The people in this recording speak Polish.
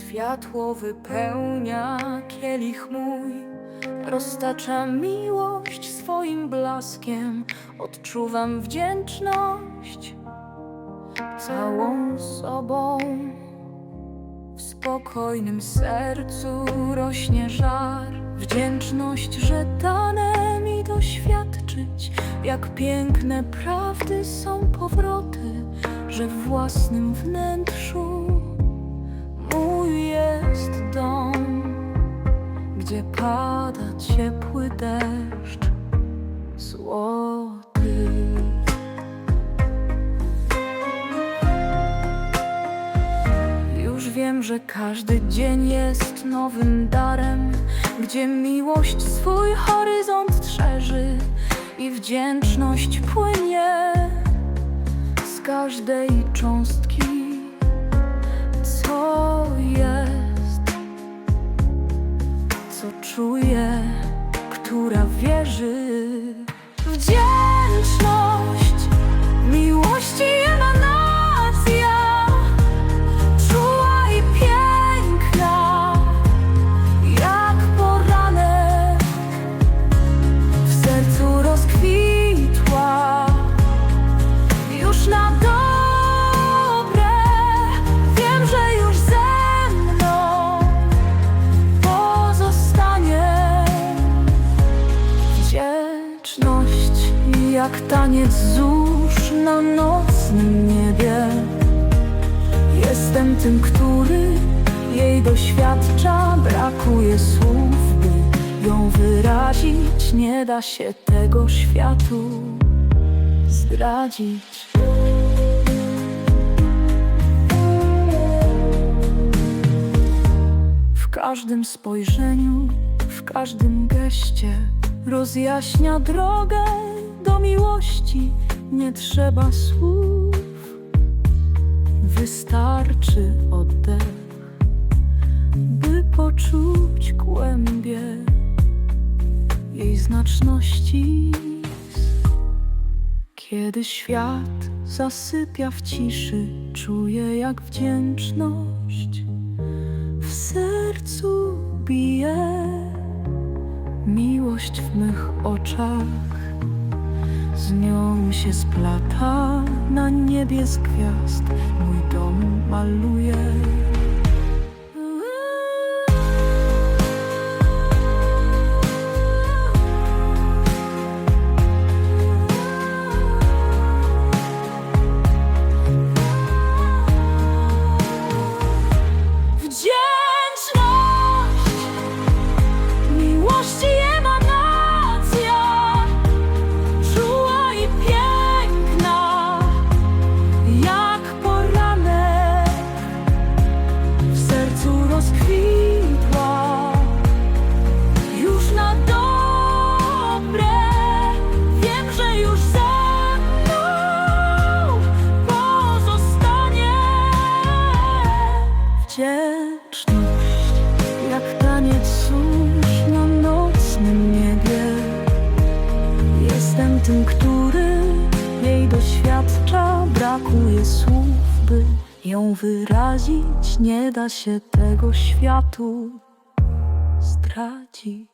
Światło wypełnia kielich mój, roztacza miłość swoim blaskiem. Odczuwam wdzięczność całą sobą. W spokojnym sercu rośnie żar, wdzięczność, że dane mi doświadczyć, jak piękne prawdy są powroty, że w własnym wnętrzu mój jest dom, gdzie pada ciepły deszcz złoty. Już wiem, że każdy dzień jest nowym darem, gdzie miłość swój horyzont szerzy i wdzięczność płynie co czuję, która wierzy. Wdzięczność, miłości taniec zórz na nocnym niebie. Jestem tym, który jej doświadcza, brakuje słów, by ją wyrazić. Nie da się tego światu zdradzić. W każdym spojrzeniu, w każdym geście rozjaśnia drogę do miłości. Nie trzeba słów, wystarczy oddech, by poczuć głębię jej znaczności. Kiedy świat zasypia w ciszy, czuję jak wdzięczność w sercu bije. Miłość w mych oczach z nią się splata na niebie z gwiazd. Mój dom maluje. Tym, który jej doświadcza, brakuje słów, by ją wyrazić. Nie da się tego światu zdradzić.